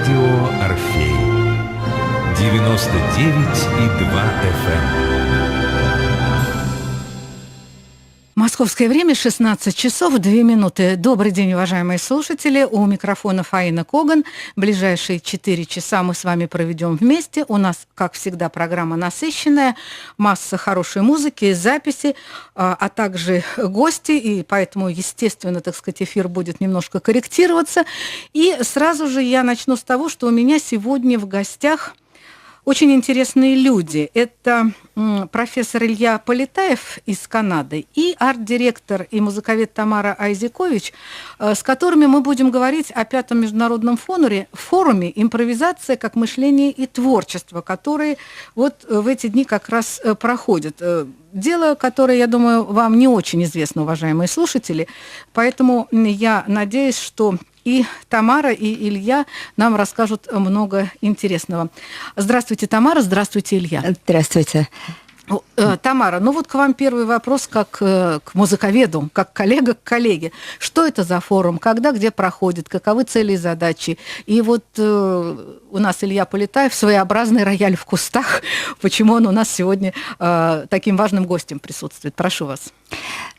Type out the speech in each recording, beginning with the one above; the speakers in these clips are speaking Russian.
Радио Орфей. 99,2 FM. Московское время 16 часов 2 минуты. Добрый день, уважаемые слушатели. У микрофона Фаина Коган. Ближайшие 4 часа мы с вами проведем вместе. У нас, как всегда, программа насыщенная, масса хорошей музыки, записи, а, а также гости. И поэтому, естественно, так сказать, эфир будет немножко корректироваться. И сразу же я начну с того, что у меня сегодня в гостях очень интересные люди. Это профессор Илья Полетаев из Канады и арт-директор и музыковед Тамара Айзекович, э, с которыми мы будем говорить о пятом международном форуме, форуме «Импровизация как мышление и творчество», который вот в эти дни как раз э, проходит. Э, дело, которое, я думаю, вам не очень известно, уважаемые слушатели, поэтому я надеюсь, что и Тамара, и Илья нам расскажут много интересного. Здравствуйте, Тамара, здравствуйте, Илья. Здравствуйте. Э, Тамара, ну вот к вам первый вопрос как э, к музыковеду, как коллега к коллеге. Что это за форум? Когда, где проходит? Каковы цели и задачи? И вот э, у нас Илья Полетаев, своеобразный рояль в кустах. Почему он у нас сегодня таким важным гостем присутствует? Прошу вас.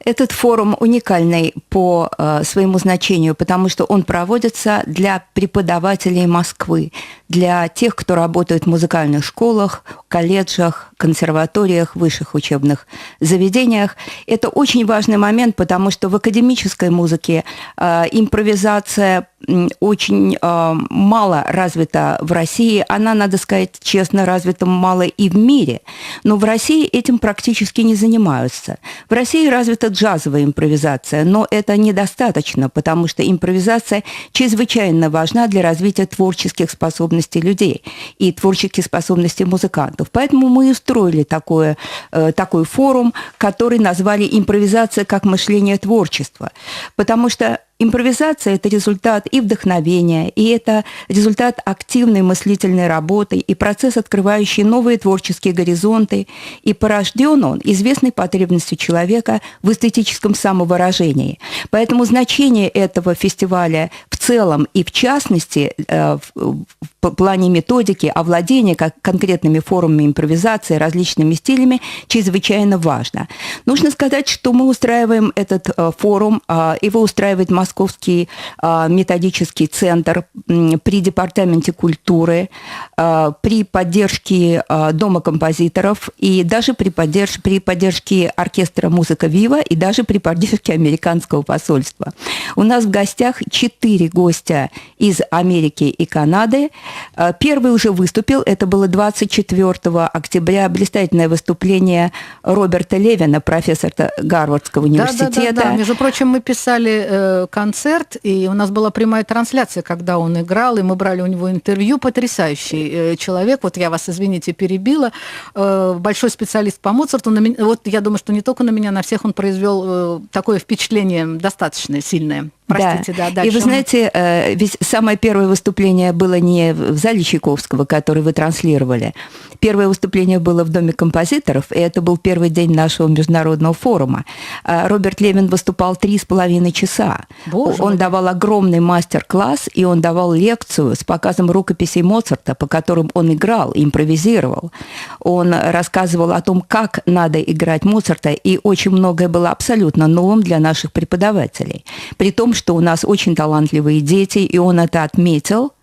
Этот форум уникальный по э, своему значению, потому что он проводится для преподавателей Москвы, для тех, кто работает в музыкальных школах, колледжах, консерваториях, высших учебных заведениях. Это очень важный момент, потому что в академической музыке э, импровизация очень э, мало развита в России. Она, надо сказать честно, развита мало и в мире. Но в России этим практически не занимаются. В России развита джазовая импровизация, но это недостаточно, потому что импровизация чрезвычайно важна для развития творческих способностей людей и творческих способностей музыкантов. Поэтому мы и устроили такое, э, такой форум, который назвали «Импровизация как мышление творчества». Потому что Импровизация – это результат и вдохновения, и это результат активной мыслительной работы, и процесс, открывающий новые творческие горизонты, и порожден он известной потребностью человека в эстетическом самовыражении. Поэтому значение этого фестиваля целом и в частности э, в плане методики овладения как конкретными формами импровизации, различными стилями чрезвычайно важно. Нужно сказать, что мы устраиваем этот э, форум, а, его устраивает Московский методический центр при Департаменте культуры, при поддержке Дома композиторов и даже при поддержке, при поддержке оркестра «Музыка Вива» и даже при поддержке американского посольства. У нас в гостях четыре гостя из Америки и Канады – Э, первый уже выступил, это было 24 октября, блистательное выступление Роберта Левина, профессора Гарвардского университета. Да, да, да, да. Между прочим, мы писали э, концерт, и у нас была прямая трансляция, когда он играл, и мы брали у него интервью. Потрясающий э, человек, вот я вас, извините, перебила, э, большой специалист по Моцарту. На меня, вот я думаю, что не только на меня, на всех он произвел э, такое впечатление достаточно сильное. Простите, да. да и вы знаете, э, ведь самое первое выступление было не в зале Чайковского, который вы транслировали. Первое выступление было в Доме композиторов, и это был первый день нашего международного форума. А Роберт Левин выступал три с половиной часа. Боже он давал огромный мастер-класс, и он давал лекцию с показом рукописей Моцарта, по которым он играл, импровизировал. Он рассказывал о том, как надо играть Моцарта, и очень многое было абсолютно новым для наших преподавателей. При том, что у нас очень талантливые дети, и он это отметил.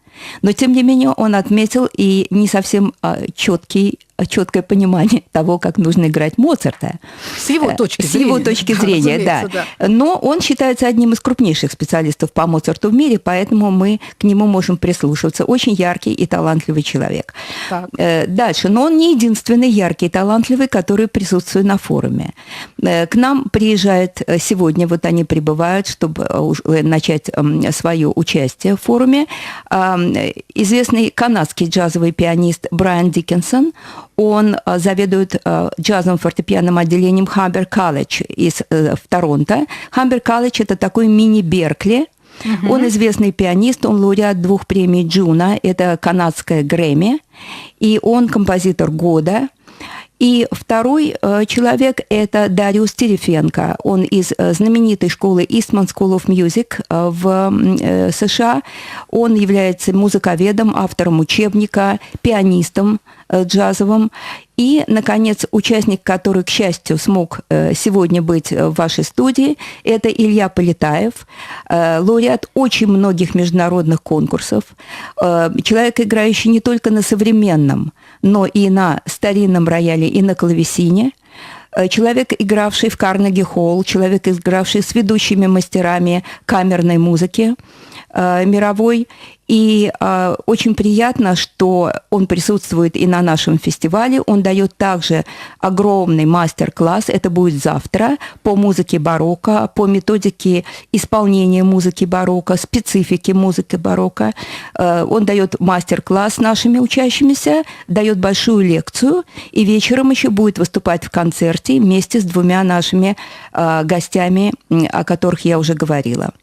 Но, тем не менее, он отметил и не совсем а, четкий четкое понимание того, как нужно играть Моцарта. С его точки С зрения. С его точки зрения, да, да. Но он считается одним из крупнейших специалистов по Моцарту в мире, поэтому мы к нему можем прислушиваться. Очень яркий и талантливый человек. Так. Э, дальше. Но он не единственный яркий и талантливый, который присутствует на форуме. Э, к нам приезжает э, сегодня, вот они прибывают, чтобы начать свое участие в форуме, известный канадский джазовый пианист Брайан Диккенсон. Он э, заведует э, джазовым фортепианным отделением Хамбер Колледж из э, в Торонто. Хамбер Колледж – это такой мини-Беркли, Угу. Он известный пианист, он лауреат двух премий Джуна, это канадская Грэмми, и он композитор года. И второй э, человек – это Дариус Терефенко. Он из э, знаменитой школы Eastman School of Music э, в США. Он является музыковедом, автором учебника, пианистом джазовым. И, наконец, участник, который, к счастью, смог сегодня быть в вашей студии, это Илья Полетаев, лауреат очень многих международных конкурсов, человек, играющий не только на современном, но и на старинном рояле, и на клавесине. Человек, игравший в Карнеги Холл, человек, игравший с ведущими мастерами камерной музыки мировой. И э, очень приятно, что он присутствует и на нашем фестивале. Он дает также огромный мастер-класс. Это будет завтра по музыке барокко, по методике исполнения музыки барокко, специфике музыки барокко. Э, он дает мастер-класс нашими учащимися, дает большую лекцию, и вечером еще будет выступать в концерте вместе с двумя нашими э, гостями, о которых я уже говорила.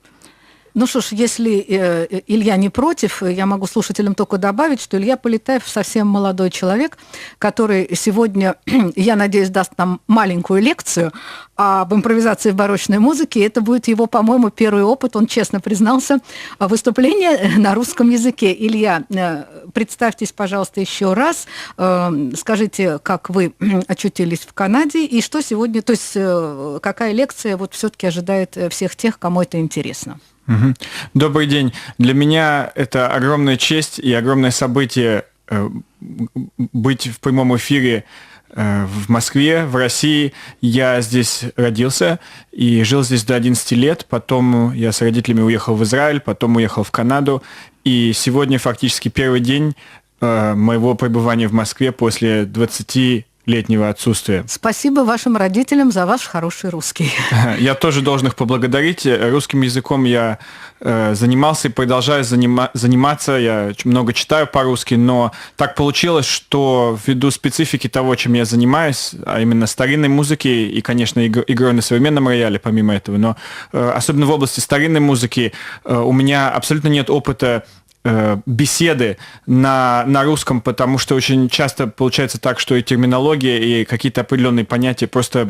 Ну что ж, если э, Илья не против, я могу слушателям только добавить, что Илья Полетаев совсем молодой человек, который сегодня, я надеюсь, даст нам маленькую лекцию об импровизации в барочной музыке. Это будет его, по-моему, первый опыт, он честно признался, выступление на русском языке. Илья, э, представьтесь, пожалуйста, еще раз, э, скажите, как вы очутились в Канаде и что сегодня, то есть э, какая лекция вот все-таки ожидает всех тех, кому это интересно. Добрый день. Для меня это огромная честь и огромное событие э, быть в прямом эфире э, в Москве, в России. Я здесь родился и жил здесь до 11 лет. Потом я с родителями уехал в Израиль, потом уехал в Канаду. И сегодня фактически первый день э, моего пребывания в Москве после 20 летнего отсутствия. Спасибо вашим родителям за ваш хороший русский. Я тоже должен их поблагодарить. Русским языком я э, занимался и продолжаю занима- заниматься. Я много читаю по-русски, но так получилось, что ввиду специфики того, чем я занимаюсь, а именно старинной музыки и, конечно, иг- игрой на современном рояле, помимо этого, но э, особенно в области старинной музыки э, у меня абсолютно нет опыта Э, беседы на, на русском, потому что очень часто получается так, что и терминология, и какие-то определенные понятия просто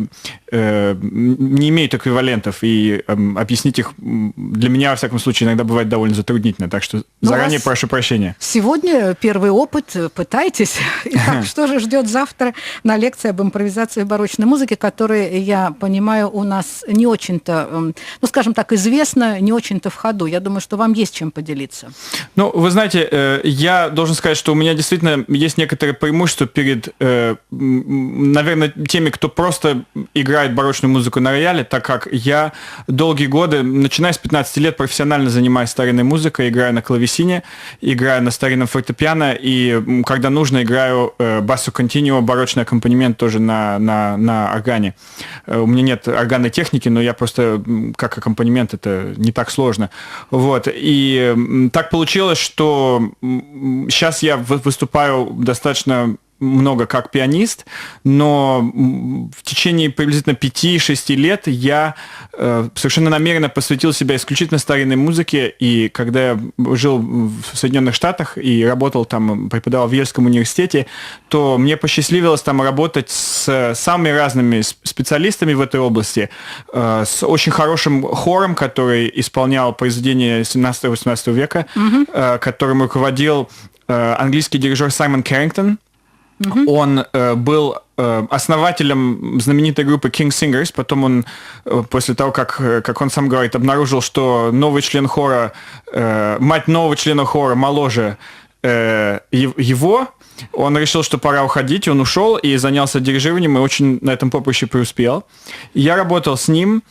э, не имеют эквивалентов, и э, объяснить их для меня, во всяком случае, иногда бывает довольно затруднительно, так что Но заранее прошу прощения. Сегодня первый опыт, пытайтесь. Итак, что же ждет завтра на лекции об импровизации в барочной музыке, которая, я понимаю, у нас не очень-то, эм, ну, скажем так, известна, не очень-то в ходу. Я думаю, что вам есть чем поделиться. Ну, ну, вы знаете, э, я должен сказать, что у меня действительно есть некоторые преимущества перед, э, наверное, теми, кто просто играет барочную музыку на рояле, так как я долгие годы, начиная с 15 лет, профессионально занимаюсь старинной музыкой, играю на клавесине, играю на старинном фортепиано, и когда нужно, играю э, басу континуо, барочный аккомпанемент тоже на, на, на органе. У меня нет органной техники, но я просто как аккомпанемент это не так сложно. Вот. И так получилось, что сейчас я выступаю достаточно много как пианист, но в течение приблизительно 5-6 лет я э, совершенно намеренно посвятил себя исключительно старинной музыке, и когда я жил в Соединенных Штатах и работал там, преподавал в Ельском университете, то мне посчастливилось там работать с самыми разными специалистами в этой области, э, с очень хорошим хором, который исполнял произведения 17-18 века, угу. э, которым руководил э, английский дирижер Саймон Кэррингтон, Угу. Он э, был э, основателем знаменитой группы King Singers. Потом он, э, после того, как, э, как он сам говорит, обнаружил, что новый член хора, э, мать нового члена хора моложе э, его, он решил, что пора уходить, он ушел и занялся дирижированием, и очень на этом поприще преуспел. Я работал с ним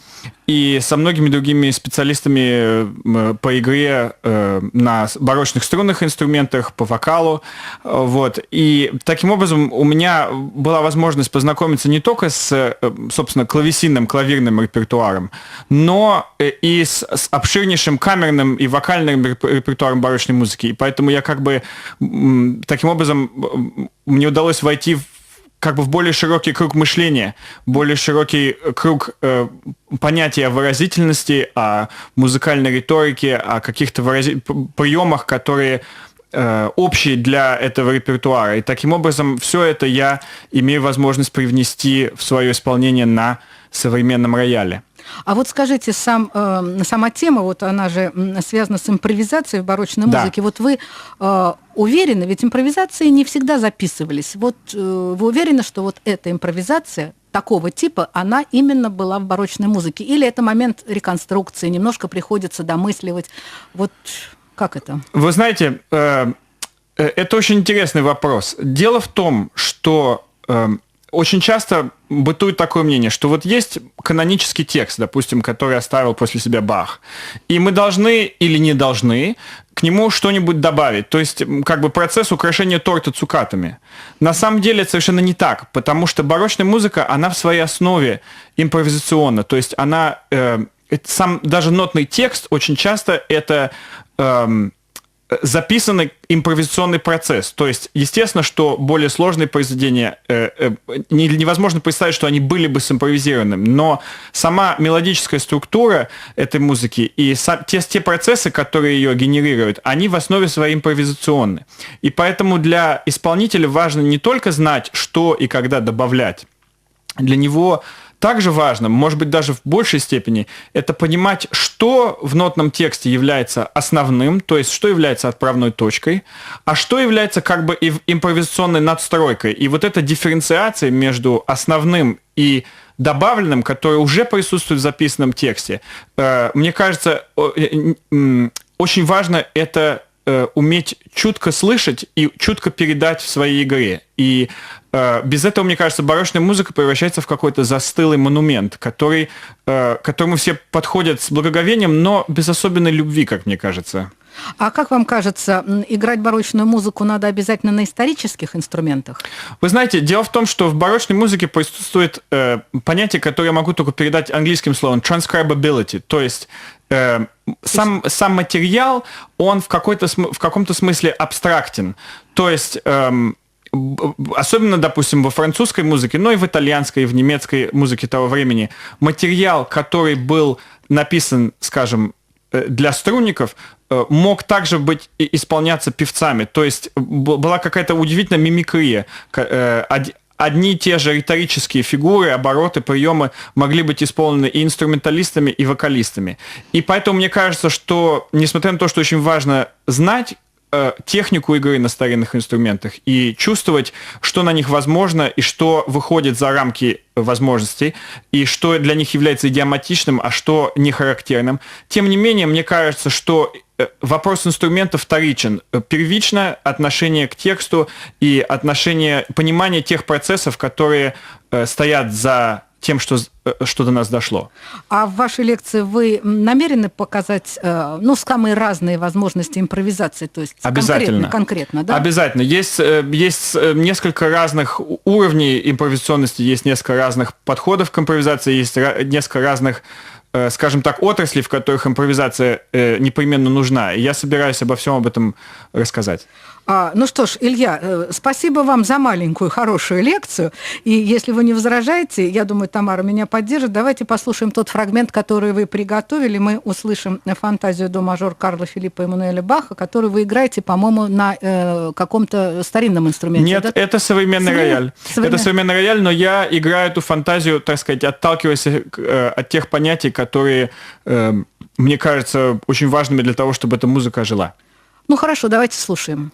и со многими другими специалистами по игре э, на барочных струнных инструментах, по вокалу. Вот. И таким образом у меня была возможность познакомиться не только с, э, собственно, клавесинным, клавирным репертуаром, но э, и с, с обширнейшим камерным и вокальным репертуаром барочной музыки. И поэтому я как бы таким образом мне удалось войти в как бы в более широкий круг мышления, более широкий круг э, понятий о выразительности, о музыкальной риторике, о каких-то вырази... приемах, которые э, общие для этого репертуара. И таким образом все это я имею возможность привнести в свое исполнение на современном рояле. А вот скажите, сам, э, сама тема, вот она же связана с импровизацией в барочной Да. музыке. Вот вы э, уверены, ведь импровизации не всегда записывались. Вот э, вы уверены, что вот эта импровизация такого типа, она именно была в барочной музыке? Или это момент реконструкции, немножко приходится домысливать? Вот как это? Вы знаете, э, э, это очень интересный вопрос. Дело в том, что э, очень часто бытует такое мнение, что вот есть канонический текст, допустим, который оставил после себя Бах, и мы должны или не должны к нему что-нибудь добавить. То есть, как бы процесс украшения торта цукатами. На самом деле это совершенно не так, потому что барочная музыка, она в своей основе импровизационна. То есть она, э, сам даже нотный текст очень часто это эм, записанный импровизационный процесс. То есть, естественно, что более сложные произведения э, э, не- невозможно представить, что они были бы симпровизированы, но сама мелодическая структура этой музыки и са- те, те процессы, которые ее генерируют, они в основе своей импровизационны. И поэтому для исполнителя важно не только знать, что и когда добавлять, для него также важно, может быть, даже в большей степени, это понимать, что в нотном тексте является основным, то есть что является отправной точкой, а что является как бы импровизационной надстройкой. И вот эта дифференциация между основным и добавленным, которое уже присутствует в записанном тексте, э, мне кажется, э, очень важно это э, уметь чутко слышать и чутко передать в своей игре. И без этого, мне кажется, барочная музыка превращается в какой-то застылый монумент, который, э, к которому все подходят с благоговением, но без особенной любви, как мне кажется. А как вам кажется, играть барочную музыку надо обязательно на исторических инструментах? Вы знаете, дело в том, что в барочной музыке присутствует э, понятие, которое я могу только передать английским словом, transcribability, то есть э, сам, сам материал, он в, какой-то, в каком-то смысле абстрактен. То есть эм, особенно, допустим, во французской музыке, но и в итальянской, и в немецкой музыке того времени, материал, который был написан, скажем, э, для струнников, э, мог также быть исполняться певцами. То есть была какая-то удивительная мимикрия. Э, од- Одни и те же риторические фигуры, обороты, приемы могли быть исполнены и инструменталистами, и вокалистами. И поэтому мне кажется, что, несмотря на то, что очень важно знать э, технику игры на старинных инструментах и чувствовать, что на них возможно и что выходит за рамки возможностей, и что для них является идиоматичным, а что не характерным. Тем не менее, мне кажется, что э, вопрос инструмента вторичен. Первично отношение к тексту и отношение, понимание тех процессов, которые э, стоят за тем, что, э, что до нас дошло. А в вашей лекции вы намерены показать, э, ну, самые разные возможности импровизации, то есть Обязательно. конкретно, конкретно, да? Обязательно. Есть, э, есть несколько разных уровней импровизационности, есть несколько разных подходов к импровизации, есть несколько разных, скажем так, отраслей, в которых импровизация э, непременно нужна. И я собираюсь обо всем об этом рассказать. А, ну что ж, Илья, э, спасибо вам за маленькую хорошую лекцию. И если вы не возражаете, я думаю, Тамара меня поддержит, давайте послушаем тот фрагмент, который вы приготовили. Мы услышим фантазию до мажор Карла Филиппа Эммануэля Баха, который вы играете, по-моему, на э, каком-то старинном инструменте. Нет, да? это современный Современ- рояль. современ- Это современный рояль, но я играю эту фантазию, так сказать, отталкиваясь э, от тех понятий, которые, э, мне кажется, очень важными для того, чтобы эта музыка ожила. Ну хорошо, давайте слушаем.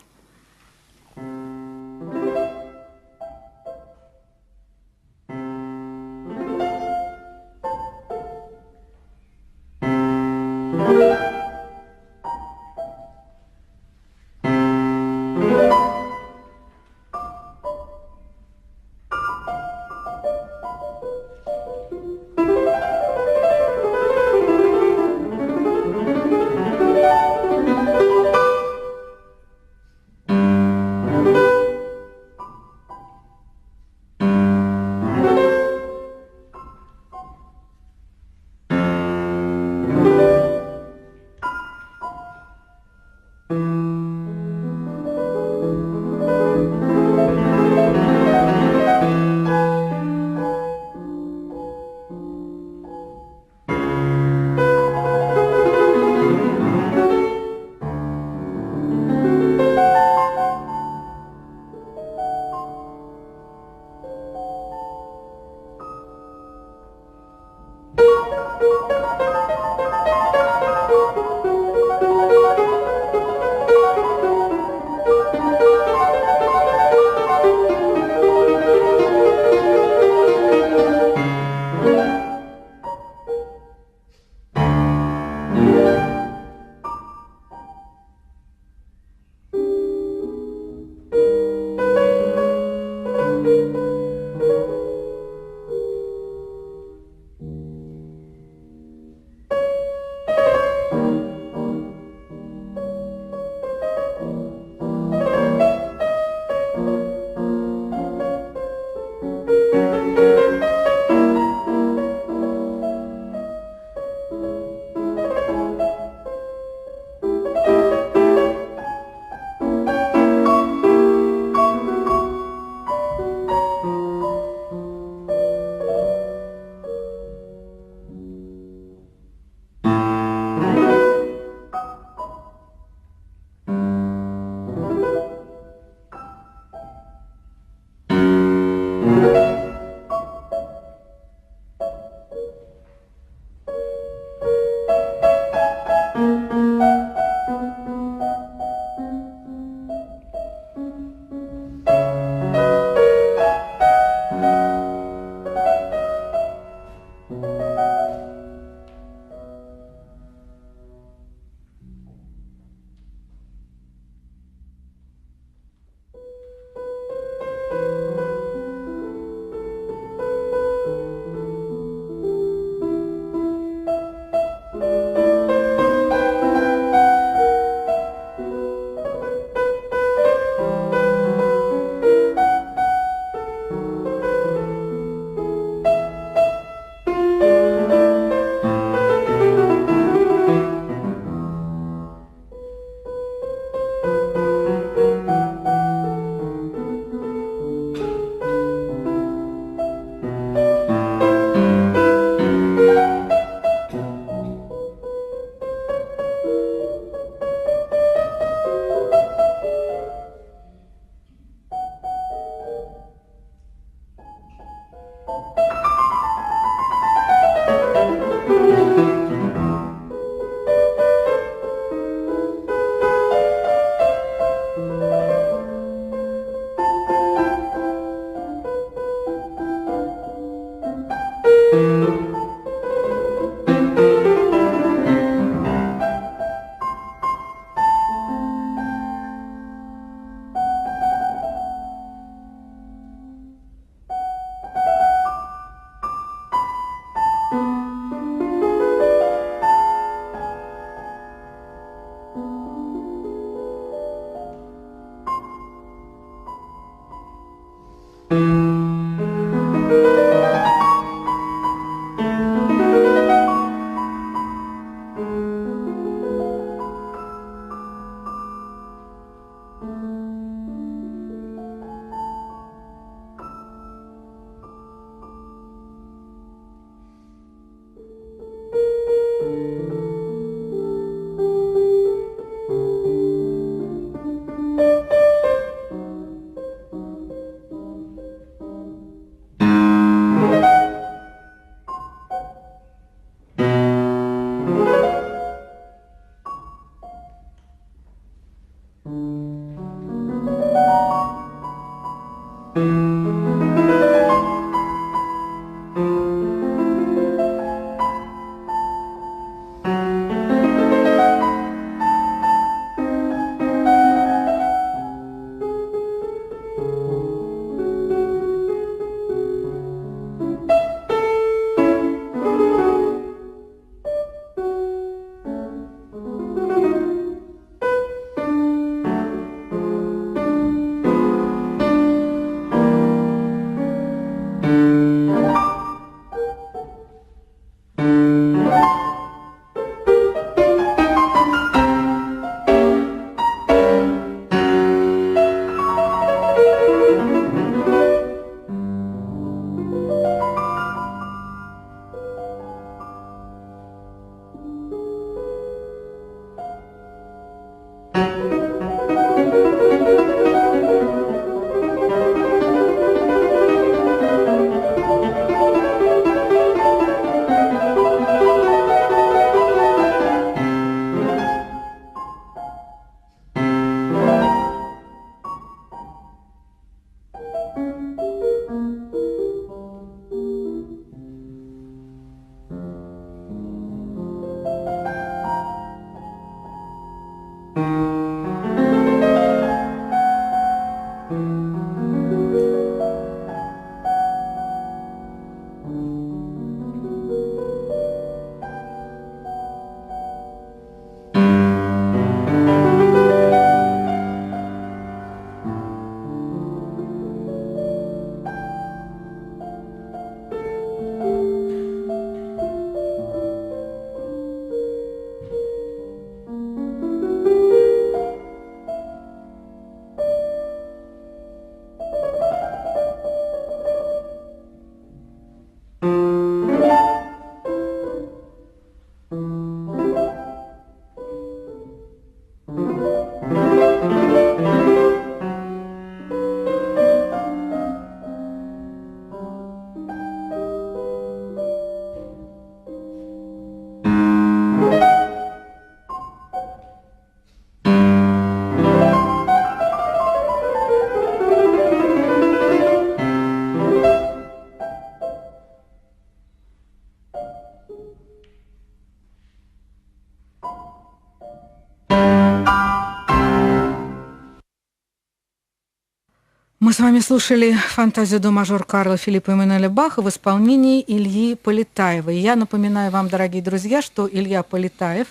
Слушали фантазию до мажор Карла Филиппа Эммануэля Баха в исполнении Ильи Полетаева. И я напоминаю вам, дорогие друзья, что Илья Полетаев,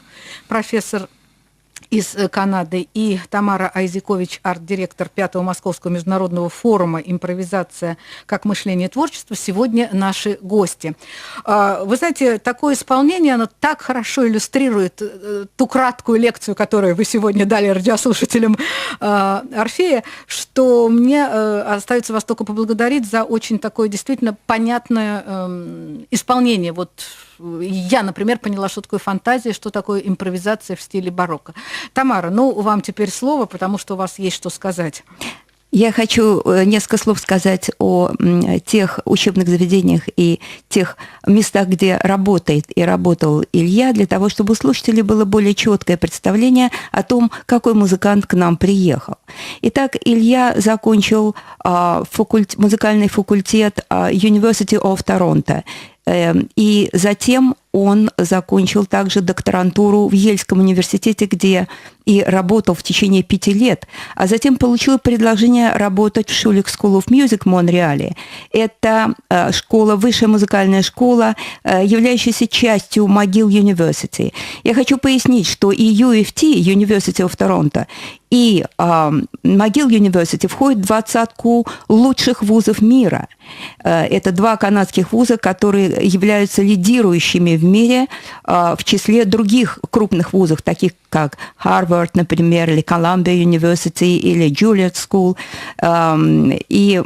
профессор из э, Канады, и Тамара Айзикович, арт-директор Пятого Московского международного форума «Импровизация как мышление и творчество», сегодня наши гости. А, вы знаете, такое исполнение, оно так хорошо иллюстрирует э, ту краткую лекцию, которую вы сегодня дали радиослушателям а, Орфея, что мне э, остается вас только поблагодарить за очень такое действительно понятное эм, исполнение. Вот я, например, поняла, что такое фантазия, что такое импровизация в стиле барокко. Тамара, ну, вам теперь слово, потому что у вас есть что сказать. Я хочу э, несколько слов сказать о тех учебных заведениях и тех местах, где работает и работал Илья, для того, чтобы у слушателей было более четкое представление о том, какой музыкант к нам приехал. Итак, Илья закончил а, факульт, музыкальный факультет а, University of Toronto и затем он закончил также докторантуру в Ельском университете, где и работал в течение пяти лет, а затем получил предложение работать в Шулик School of Music в Монреале. Это э, школа, высшая музыкальная школа, э, являющаяся частью МcGill University. Я хочу пояснить, что и UFT, University of Toronto, и э, McGill University входит в двадцатку лучших вузов мира. Это два канадских вуза, которые являются лидирующими в мире э, в числе других крупных вузов, таких как Harvard, например, или Columbia University, или Juilliard School. Эм, и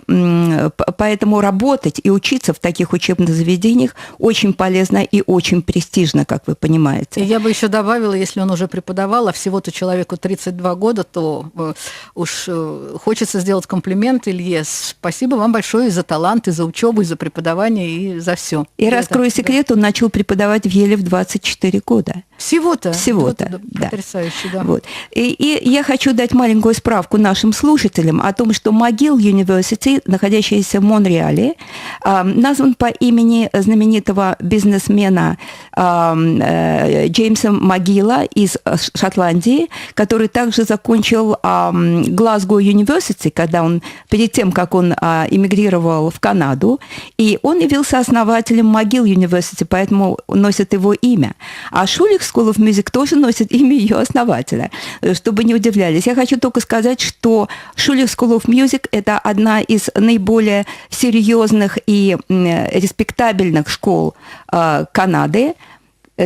поэтому работать и учиться в таких учебных заведениях очень полезно и очень престижно, как вы понимаете. И я бы еще добавила, если он уже преподавал, а всего-то человеку 32 года, то э, уж э, хочется сделать комплимент Илье. Спасибо вам большое и за талант, и за учебу, и за преподавание, и за все. И, и раскрою это, секрет, да. он начал преподавать в Еле в 24 года. Всего-то? Всего-то, вот, да. Потрясающе, да. Вот. И, и я хочу дать маленькую справку нашим слушателям о том, что МcGill University, находящаяся в Монреале, назван по имени знаменитого бизнесмена э, Джеймса Магила из э, Шотландии, который также закончил Глазго University, когда он, перед тем, как он а, эмигрировал в Канаду, и он явился основателем Могил University, поэтому носит его имя. А Шулик School of Music тоже носит имя ее основателя, чтобы не удивлялись. Я хочу только сказать, что Шулик School of Music – это одна из наиболее серьезных и респектабельных школ э, Канады,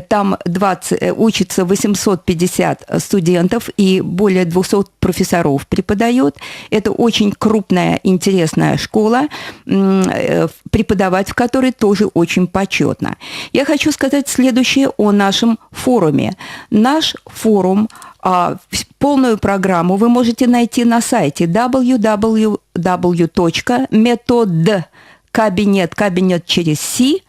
там 20, э, учится 850 студентов и более 200 профессоров преподает. Это очень крупная, интересная школа, э, преподавать в которой тоже очень почетно. Я хочу сказать следующее о нашем форуме. Наш форум а, полную программу вы можете найти на сайте www.metod кабинет, кабинет через C,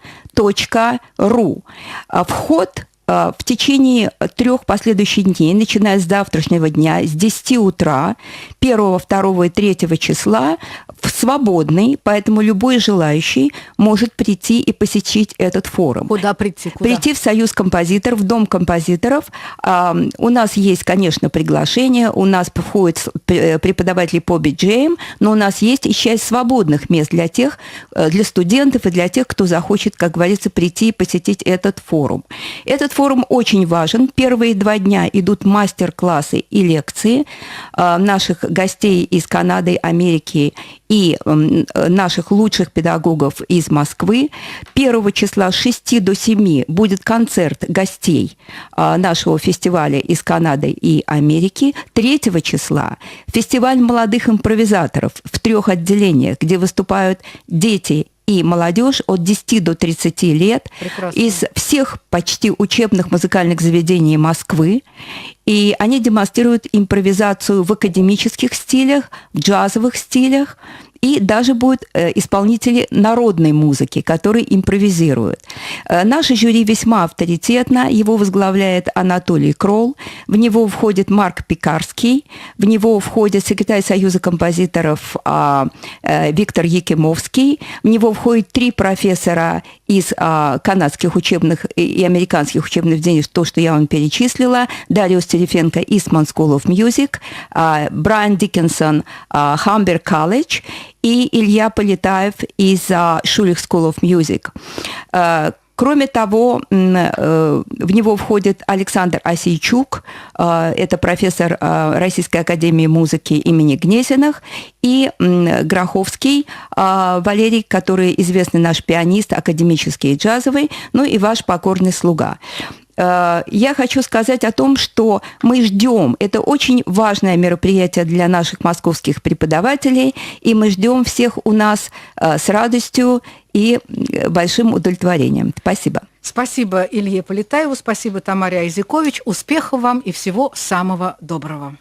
ру. А вход в течение трех последующих дней, начиная с завтрашнего дня, с 10 утра, 1, 2 и 3 числа, свободный, поэтому любой желающий может прийти и посетить этот форум. Куда прийти? Куда? Прийти в Союз композиторов, в Дом композиторов. У нас есть, конечно, приглашение, у нас входят преподаватели по биджеям, но у нас есть и часть свободных мест для тех, э, для студентов и для тех, кто захочет, как говорится, прийти и посетить этот форум. Этот форум очень важен. Первые два дня идут мастер-классы и лекции а, наших гостей из Канады, Америки и наших лучших педагогов из Москвы. 1 числа с 6 до 7 будет концерт гостей а, нашего фестиваля из Канады и Америки. 3 числа фестиваль молодых импровизаторов в трех отделениях, где выступают дети и молодежь от 10 до 30 лет Прекрасно. из всех почти учебных музыкальных заведений Москвы. И они демонстрируют импровизацию в академических стилях, в джазовых стилях, и даже будут э, исполнители народной музыки, которые импровизируют. Э, наше жюри весьма авторитетно, его возглавляет Анатолий Кролл, в него входит Марк Пекарский, в него входит секретарь Союза композиторов а, э, Виктор Якимовский, в него входит три профессора из а, канадских учебных и американских учебных заведений, то, что я вам перечислила, Дариус Терефенко Eastman School of Music, а, Брайан Диккенсон Хамберг Колледж и Илья Полетаев из а, Шулих School of Music. А, Кроме того, э, в него входит Александр Осейчук, это профессор Российской академии музыки имени Гнесиных, и Гроховский Валерий, который известный наш пианист, академический и джазовый, ну и ваш покорный слуга. Э, я хочу сказать о том, что мы ждем, это очень важное мероприятие для наших московских преподавателей, и мы ждем всех у нас э, с радостью и большим удовлетворением. Спасибо. Спасибо Илье Полетаеву, спасибо Тамаре Айзекович. Успехов вам и всего самого доброго.